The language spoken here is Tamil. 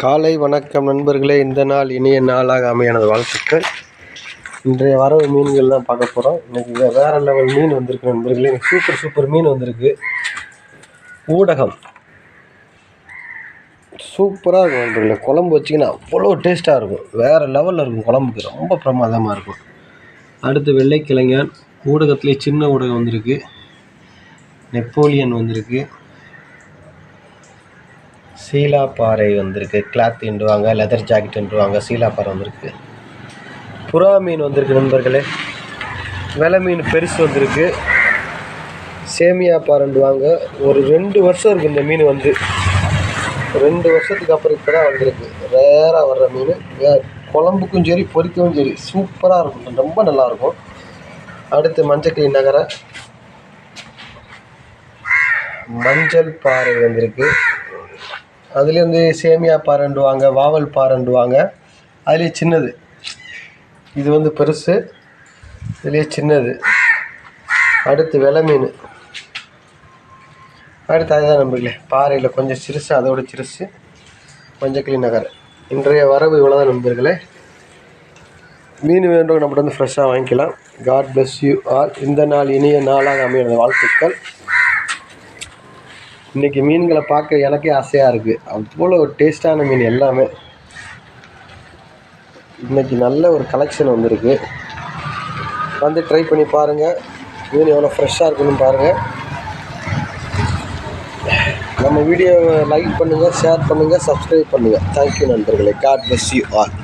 காலை வணக்கம் நண்பர்களே. இந்த நாள் இனிய நாளாக அமையானது வாழ்த்துக்கள். இன்றைய வரவு மீன்கள் தான் பார்க்க போகிறோம் இன்றைக்கி வேறு லெவல் மீன் வந்திருக்கு நண்பர்களே. சூப்பர் சூப்பர் மீன் வந்திருக்கு. ஊடகம். சூப்பராக இருக்கும் நண்பர்களே. குழம்பு வச்சிங்கன்னா அவ்வளோ டேஸ்ட்டாக இருக்கும். வேறு லெவலில் இருக்கும் குழம்புக்கு. ரொம்ப பிரமாதமாக இருக்கும். அடுத்து வெள்ளைக்கிழங்கன். ஊடகத்துலேயே சின்ன ஊடகம் வந்திருக்கு. நெப்போலியன் வந்திருக்கு. சீலா பாறை வந்திருக்கு. கிளாத்துன்றுவாங்க லெதர் ஜாக்கெட் என்றுவாங்க சீலா பாறை வந்திருக்கு. புறா மீன் வந்திருக்கு நண்பர்களே. வெலை மீன் பெருசு வந்திருக்கு. சேமியா பாறைண்டுவாங்க ஒரு ரெண்டு வருஷம் இருக்குது இந்த மீன் வந்து. ரெண்டு வருஷத்துக்கு அப்புறம் இப்போ தான் வந்திருக்கு. ரேராக வர்ற மீன். குழம்புக்கும் சரி பொரிக்கவும் சரி சூப்பராக இருக்கும். ரொம்ப நல்லாயிருக்கும். அடுத்து மஞ்சக்கிளி நகரை. மஞ்சள் பாறை வந்திருக்கு. அதுலேயே வந்து சேமியா பாறைண்டுவாங்க வாவல் பாறைண்டுவாங்க அதுலேயே சின்னது. இது வந்து பெருசு. இதுலேயே சின்னது. அடுத்து வெலை மீன். அடுத்து அதுதான் நம்பர்களே பாறையில் கொஞ்சம் சிறுசு அதோட சிறுசு. மஞ்சக்கிளி நகர் இன்றைய வரவு இவ்வளோதான் நண்பர்களே. மீன் வேண்டும் நம்மகிட்ட வந்து ஃப்ரெஷ்ஷாக வாங்கிக்கலாம். காட் பிளஸ் யூ ஆல் இந்த நாள் இனிய நாளாக அமைய வாழ்த்துக்கள். இன்றைக்கி மீன்களை பார்க்க எனக்கே ஆசையாக இருக்குது அவ்வளோ டேஸ்ட்டான மீன் எல்லாமே. இன்றைக்கி நல்ல ஒரு கலெக்ஷன் வந்திருக்கு. வந்து ட்ரை பண்ணி பாருங்கள் மீன் எவ்வளோ ஃப்ரெஷ்ஷாக இருக்குன்னு பாருங்கள் நம்ம வீடியோவை லைக் பண்ணுங்கள் ஷேர் பண்ணுங்கள் சப்ஸ்கிரைப் பண்ணுங்கள் தேங்க்யூ நண்பர்களே. God bless you all